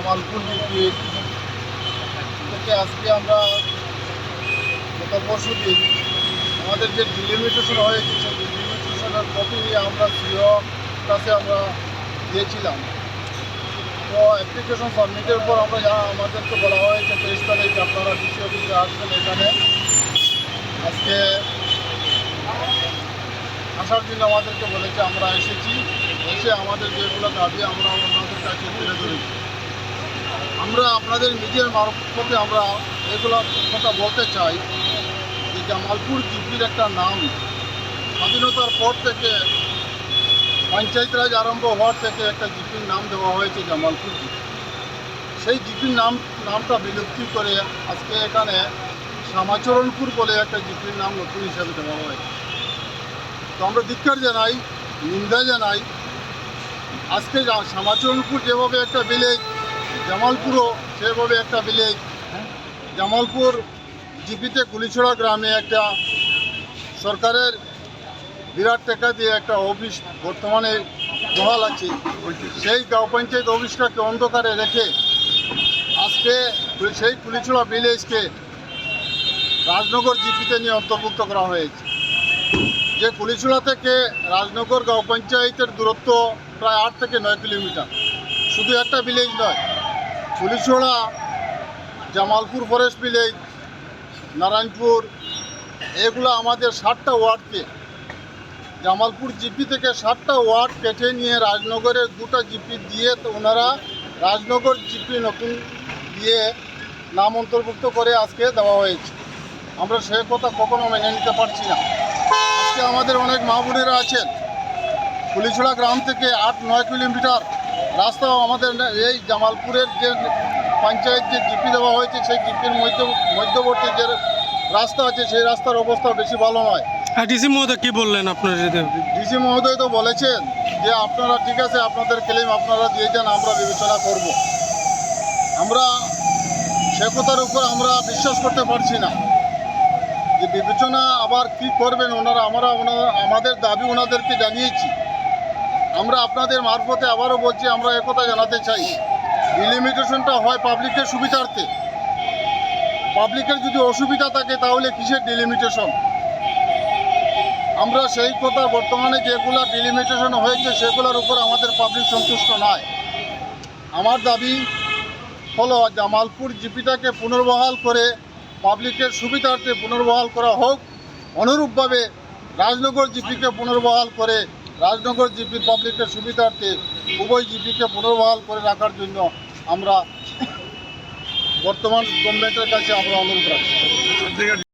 জামালপুর থেকে আজকে আমরা গত পরশু দিন আমাদের যে ডিলিমিটেশন হয়েছে, সেই ডিলিমিটেশনের কপি নিয়ে আমরা সিও কাছে আমরা দিয়েছিলাম। তো অ্যাপ্লিকেশন সাবমিটের পর আমরা যা আমাদেরকে বলা হয়েছে, তেইশ তারিখ আপনারা ডিসি অফিসে আসবেন এখানে। আজকে আসার জন্য আমাদেরকে বলেছে, আমরা এসেছি। এসে আমাদের যেগুলো দাবি আমরা ওনাদের কাছে তুলে ধরেছি। আমরা আপনাদের নিজের মারফতে আমরা এগুলো কথা বলতে চাই যে জামালপুর জিপির একটা নাম স্বাধীনতার পর থেকে পঞ্চায়েত রাজ আরম্ভ হওয়ার থেকে একটা জিপির নাম দেওয়া হয়েছে জামালপুর সেই জিপির নাম, নামটা বিলুপ্তি করে আজকে এখানে শ্যামাচরণপুর বলে একটা জিপির নাম নতুন হিসাবে দেওয়া হয়েছে। তো আমরা ধিক্কার জানাই, নিন্দা জানাই। আজকে শ্যামাচরণপুর যেভাবে একটা ভিলেজ জামালপুরও সেভাবে একটা ভিলেজ জামালপুর জিপিতে কুলিছড়া গ্রামে একটা সরকারের বিরাট টাকা দিয়ে একটা অফিস বর্তমানে বহাল আছে সেই গাঁও পঞ্চায়েত অফিসটাকে অন্ধকারে রেখে আজকে সেই কুলিছড়া ভিলেজকে রাজনগর জিপিতে নিয়ে অন্তর্ভুক্ত করা হয়েছে। যে কুলিছড়া থেকে রাজনগর গাঁও পঞ্চায়েতের দূরত্ব প্রায় আট থেকে নয় কিলোমিটার। শুধু একটা ভিলেজ নয় কুলিছড়া জামালপুর ফরেস্ট ভিলেজ, নারায়ণপুর, এগুলো আমাদের ষাটটা ওয়ার্ডকে। জামালপুর জিপি থেকে ষাটটা ওয়ার্ড কেটে নিয়ে রাজনগরের দুটা জিপি দিয়ে তো ওনারা রাজনগর জিপি নতুন দিয়ে নাম অন্তর্ভুক্ত করে আজকে দেওয়া হয়েছে। আমরা সে কথা কখনো মেনে নিতে পারছি না। আজকে আমাদের অনেক মা বোনেরা আছেন। পুলিছড়া গ্রাম থেকে আট নয় কিলোমিটার রাস্তাও আমাদের এই জামালপুরের যে পঞ্চায়েত যে জিপি দেওয়া হয়েছে সেই জিপির মধ্য মধ্যবর্তী যে রাস্তা আছে সেই রাস্তার অবস্থা বেশি ভালো নয়। হ্যাঁ ডিসি মহোদয় কী বললেন আপনার ডিসি মহোদয় তো বলেছেন যে আপনারা ঠিক আছে আপনাদের ক্লেম আপনারা দিয়ে যান আমরা বিবেচনা করব। আমরা সে কথার উপর আমরা বিশ্বাস করতে পারছি না। যে বিবেচনা আবার কি করবেন ওনারা আমরা ওনারা আমাদের দাবি ওনাদেরকে জানিয়েছি। আমরা আপনাদের মারফতে আবারও বলছি, আমরা একথা জানাতে চাই। ডিলিমিটেশনটা হয় পাবলিকের সুবিধার্থে। পাবলিকের যদি অসুবিধা থাকে, তাহলে কিসের ডিলিমিটেশন আমরা সেই কথা বর্তমানে যেগুলো ডিলিমিটেশন হয়েছে, সেগুলোর উপর আমাদের পাবলিক সন্তুষ্ট নয়। আমার দাবি হলো, জামালপুর জিপিটাকে পুনর্বহাল করে, পাবলিকের সুবিধার্থে পুনর্বহাল করা হোক, অনুরূপভাবে রাজনগর জিপিকে পুনর্বহাল করে রাজনগর জিপির পাবলিকের সুবিধার্থে উভয় জিপিকে পুনর্বহাল করে রাখার জন্য আমরা বর্তমান গভর্নমেন্টের কাছে আমরা অনুরোধ রাখছি।